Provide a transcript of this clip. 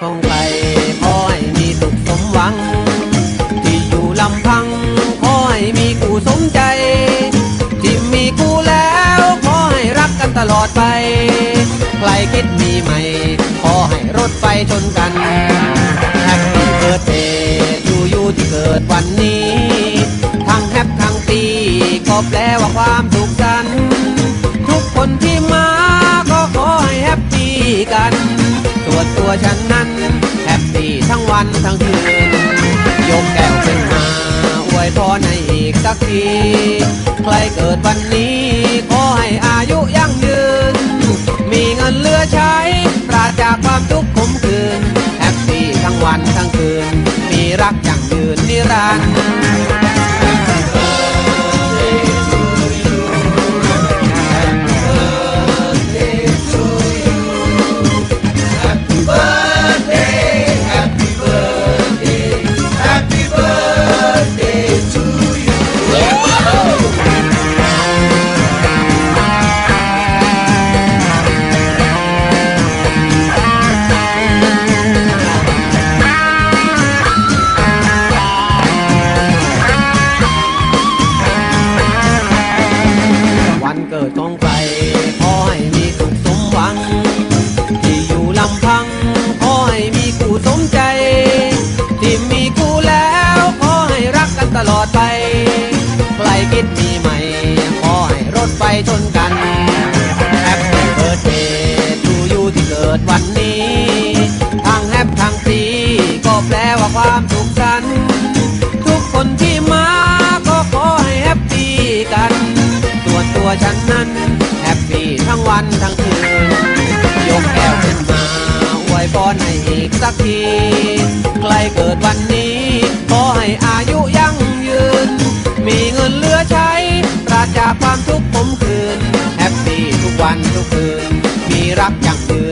ของใครขอให้มีสุขสมหวัง ที่อยู่ลำพังขอให้มีกูสมใจ ที่มีกูแล้วขอให้รักกันตลอดไป ใครคิดมีใหม่ ขอให้รถไฟชนกันแฮปปี้เบิร์ดเดย์อยู่อยู่ที่เกิดวันนี้ ทั้งแฮปทั้งปีก็แปลว่าความสุข ตัวตัวฉันนั้นแฮปปี้ทั้งวันทั้งคืน ยกแก้วขึ้นมาอวยพรให้อีกสักที ใครเกิดวันนี้ ใครคิดมีใหม่ขอให้รถไฟชนกันแฮปปี้เบิร์ดเดย์ทูยูที่เกิดวันนี้ทางแฮปทางฟรีก็แปลว่าความสุขสันทุกคนที่มาก็ขอให้แฮปปี้กันตัวตัวฉันนั้นแฮปปี้ทั้งวันทั้งคืนยกแก้วขึ้นมาอวยพรให้อีกสักทีใครเกิดวันนี้ขอให้อายุยั่ง จากความทุกข์ผมคืนแฮปปี้ทุกวันทุกคืนมีรักอย่างยืนนิรันดร์